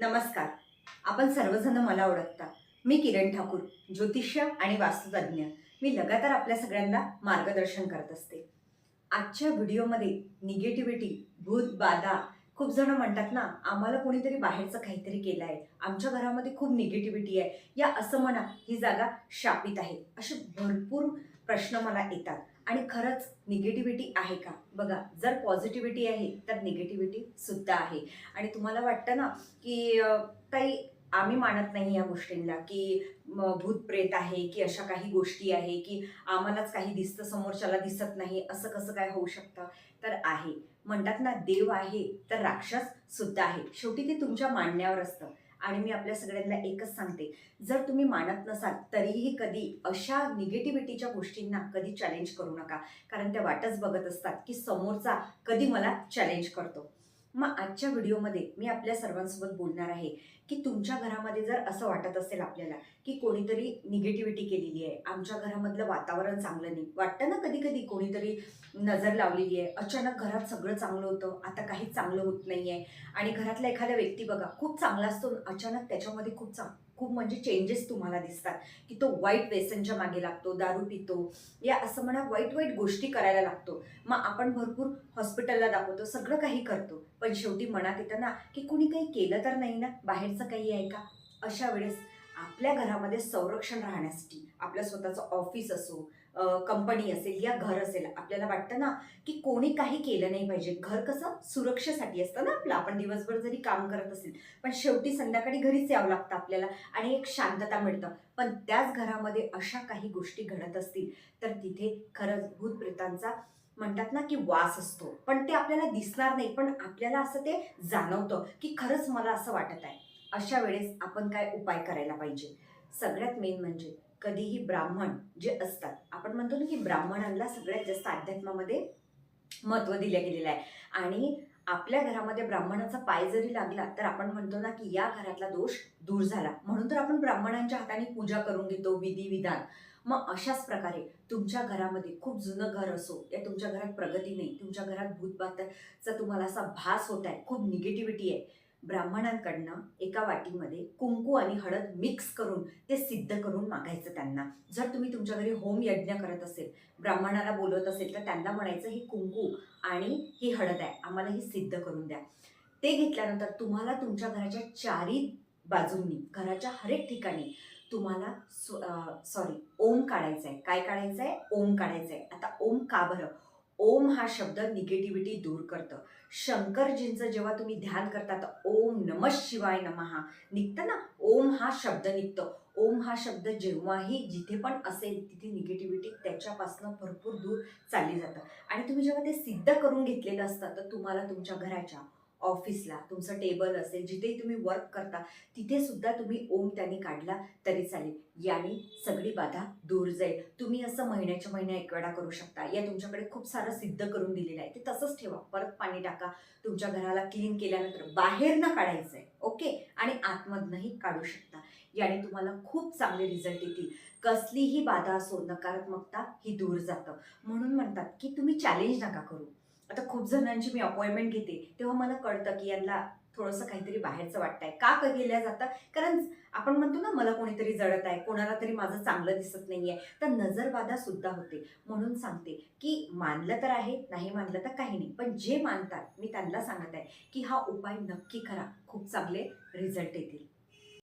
नमस्कार. आपण सर्वजण मला ओळखता. मी किरण ठाकूर ज्योतिष्य आणि वास्तुतज्ञ मी लगातार आपल्या सगळ्यांना मार्गदर्शन करत असते. आजच्या व्हिडिओमध्ये निगेटिव्हिटी भूत बाधा खूप जण म्हणतात ना आम्हाला कोणीतरी बाहेरचं काहीतरी केलं आहे आमच्या घरामध्ये खूप निगेटिव्हिटी आहे. या असं म्हणा ही जागा शापित आहे. असे भरपूर प्रश्न मला येतात. आणि खरंच निगेटिव्हिटी आहे का? बघा जर पॉझिटिव्हिटी आहे तर निगेटिव्हिटी सुद्धा आहे. आणि तुम्हाला वाटतं ना की काही ताई आम्ही मानत नाही या गोष्टींना की भूत प्रेत आहे की अशा काही गोष्टी आहे की आम्हालाच काही दिसतं समोरच्याला दिसत नाही असं कसं काय होऊ शकतं? तर आहे. म्हणतात ना देव आहे तर राक्षस सुद्धा आहे. शेवटी ते तुमच्या मांडण्यावर असतं. आणि मी आपल्या सगळ्यांना एकच सांगते जर तुम्ही मानत नसाल तरीही कधी अशा निगेटिव्हिटीच्या गोष्टींना कधी चॅलेंज करू नका. कारण त्या वाटच बघत असतात की समोरचा कधी मला चॅलेंज करतो. मग आजच्या व्हिडिओमध्ये मी आपल्या सर्वांसोबत बोलणार आहे की तुमच्या घरामध्ये जर असं वाटत असेल आपल्याला की कोणीतरी निगेटिव्हिटी केलेली आहे आमच्या घरामधलं वातावरण चांगलं नाही वाटतं ना कधी कधी कोणीतरी नजर लावलेली आहे अचानक घरात सगळं चांगलं होतं आता काहीच चांगलं होत नाही आहे आणि घरातला एखादा व्यक्ती बघा खूप चांगला असतो अचानक त्याच्यामध्ये खूप चांग खूप म्हणजे चेंजेस तुम्हाला दिसतात. की तो वाईट व्यसनच्या मागे लागतो दारू पितो. या असं म्हणा वाईट वाईट गोष्टी करायला लागतो. मग आपण भरपूर हॉस्पिटलला दाखवतो सगळं काही करतो. पण शेवटी मनात येतं ना की कुणी काही केलं तर नाही ना? बाहेरचं काही आहे का? अशा वेळेस आपल्या घरामध्ये संरक्षण राहण्यासाठी आपलं स्वतःचं ऑफिस असो कंपनी असेल या घर असेल आपल्याला वाटतं ना की कोणी काही केलं नाही पाहिजे. घर कसं? सुरक्षेसाठी असतं ना आपलं. आपण दिवसभर जरी काम करत असेल पण शेवटी संध्याकाळी घरीच यावं लागतं आपल्याला आणि एक शांतता मिळतं. पण त्याच घरामध्ये अशा काही गोष्टी घडत असतील तर तिथे खरंच भूतप्रेतांचा म्हणतात ना की वास असतो. पण ते आपल्याला दिसणार नाही पण आपल्याला असं ते जाणवतं की खरंच मला असं वाटत आहे. अशा वेळेस आपण काय उपाय करायला पाहिजे? सगळ्यात मेन म्हणजे कधीही ब्राह्मण जे असतात आपण म्हणतो ना की ब्राह्मणांना सगळ्यात जास्त अध्यात्मामध्ये महत्त्व दिलं गेलेलं आहे. आणि आपल्या घरामध्ये ब्राह्मणाचा पाय जरी लागला तर आपण म्हणतो ना की या घरातला दोष दूर झाला. म्हणून तर आपण ब्राह्मणांच्या हाताने पूजा करून घेतो विधी विधान मग अशाच प्रकारे तुमच्या घरामध्ये खूप जुनं घर असो या तुमच्या घरात प्रगती नाही तुमच्या घरात भूतबाताचा तुम्हाला असा भास होत आहे खूप निगेटिव्हिटी आहे ब्राह्मणांकडनं एका वाटीमध्ये कुंकू आणि हळद मिक्स करून ते सिद्ध करून मागायचं त्यांना. जर तुम्ही तुमच्या घरी होम यज्ञ करत असेल ब्राह्मणाला बोलवत असेल तर त्यांना म्हणायचं ही कुंकू आणि ही हळद आहे आम्हाला ही सिद्ध करून द्या. ते घेतल्यानंतर तुम्हाला तुमच्या घराच्या चारी बाजूंनी घराच्या हरेक ठिकाणी तुम्हाला सॉरी ओम काढायचा आहे काय काढायचं आहे ओम काढायचं आहे आता ओम का बरं? ओम हा शब्द निगेटिव्हिटी दूर करतं. शंकरजींचं जेव्हा तुम्ही ध्यान करता तर ओम नम शिवाय नमहा निघतं ना? ओम हा शब्द निघतं. ओम हा शब्द जेव्हाही जिथे पण असेल तिथे निगेटिव्हिटी त्याच्यापासून भरपूर दूर चालली जातं. आणि तुम्ही जेव्हा ते सिद्ध करून घेतलेलं असतं तर तुम्हाला तुमच्या घराच्या ऑफिसला तुमचं टेबल असेल जिथेही तुम्ही वर्क करता तिथे सुद्धा तुम्ही ओम त्यांनी काढला तरी चालेल. याने सगळी बाधा दूर जाईल. तुम्ही असं महिन्याच्या महिन्या एक वेळा करू शकता. या तुमच्याकडे खूप सारं सिद्ध करून दिलेलं आहे. ते तसंच ठेवा. परत पाणी टाका. तुमच्या घराला क्लीन केल्यानंतर बाहेर न काढायचं आहे ओके आणि आतमधनंही काढू शकता. याने तुम्हाला खूप चांगले रिझल्ट येतील. कसलीही बाधा असो नकारात्मकता ही दूर जातं. म्हणून म्हणतात की तुम्ही चॅलेंज नका करू. आता खूप जणांची मी अपॉइंटमेंट घेते तेव्हा मला कळतं की यांना थोडंसं काहीतरी बाहेरचं वाटतंय. का का गेल्या जातं कारण आपण म्हणतो ना मला कोणीतरी जळत आहे कोणाला तरी माझं चांगलं दिसत नाहीये. तर नजरबाधा सुद्धा होते. म्हणून सांगते की मानलं तर आहे नाही मानलं तर काही नाही. पण जे मानतात मी त्यांना सांगत आहे की हा उपाय नक्की करा. खूप चांगले रिझल्ट येतील.